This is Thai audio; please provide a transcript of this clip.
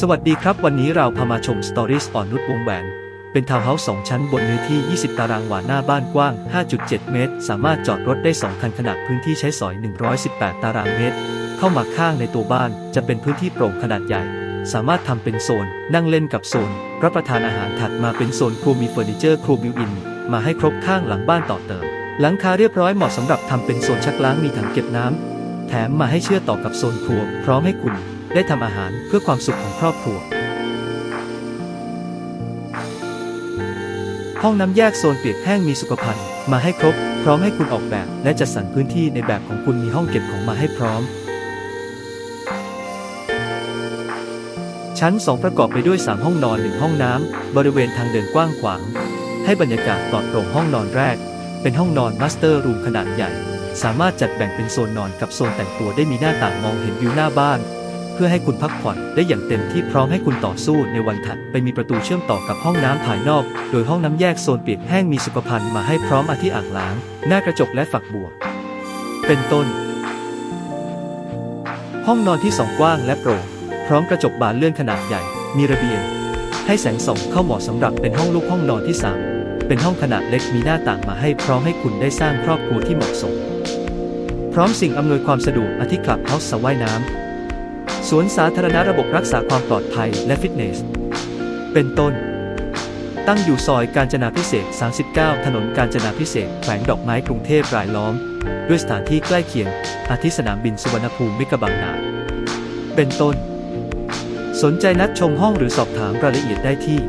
สวัสดีครับ วันนี้เราพามาชม Stories อ่อนนุชวงแหวน เป็นทาวน์เฮาส์2ชั้นบนเนื้อที่ 20 ตารางวาหน้าบ้านกว้าง 5.7 เมตร สามารถจอดรถได้ 2 คันขนาดพื้นที่ใช้สอย 118 ตารางเมตร เข้ามาข้างในตัวบ้านจะเป็นพื้นที่โปร่งขนาดใหญ่ สามารถทำเป็นโซน นั่งเล่นกับโซน รับประทานอาหารถัดมาเป็นโซนครัวมีเฟอร์นิเจอร์ครัวบิวอิน มาให้ครบข้างหลังบ้านต่อเติม หลังคาเรียบร้อยเหมาะสำหรับทำเป็นโซนชักล้างมีถังเก็บน้ำแถมมาให้เชื่อต่อกับโซนครัวพร้อมให้คุณ ได้ทำอาหารเพื่อความสุขของครอบครัว ห้องน้ำแยกโซนเปียกแห้งมีสุขภัณฑ์มาให้ครบ พร้อมให้คุณออกแบบ และจัดสรรพื้นที่ในแบบของคุณมีห้องเก็บของมาให้พร้อม ชั้น 2 ประกอบไปด้วย 3 ห้องนอน 1 ห้องน้ำบริเวณทางเดินกว้างขวาง ให้บรรยากาศปลอดโปร่งห้องนอนแรก เป็นห้องนอนมาสเตอร์รูมขนาดใหญ่สามารถจัดแบ่งเป็นโซนนอนกับโซนแต่งตัวได้มีหน้าต่างมองเห็นวิวหน้าบ้าน เพื่อให้คุณพักผ่อนได้อย่างเต็มที่พร้อมให้คุณต่อสู้ในวันถัดไปมีประตูเชื่อมต่อกับห้องน้ำภายนอก โดยห้องน้ำแยกโซนเปียกแห้งมีสุขภัณฑ์มาให้พร้อมอาทิอ่างล้าง หน้ากระจกและฝักบัว เป็นต้น ห้องนอนที่สองกว้างและโปร่งพร้อมกระจกบานเลื่อนขนาดใหญ่ มีระเบียง ให้แสงส่องเข้าเหมาะสำหรับเป็นห้องลูกห้องนอนที่สามเป็นห้องขนาดเล็กมีหน้าต่างมาให้พร้อมให้คุณได้สร้างครอบครัวที่เหมาะสม พร้อมสิ่งอำนวยความสะดวกอาทิคลับเฮาส์สระว่ายน้ำ สวนสาธารณะระบบรักษาความปลอดภัยและฟิตเนส เป็นต้น ตั้งอยู่ซอยการจนาพิเศษ 39 ถนนการจนาพิเศษแขวงดอกไม้กรุงเทพรายล้อม ด้วยสถานที่ใกล้เคียง อาทิสนามบินสุวรรณภูมิมิกะบังนา เป็นต้น สนใจนัดชมห้องหรือสอบถามรายละเอียดได้ที่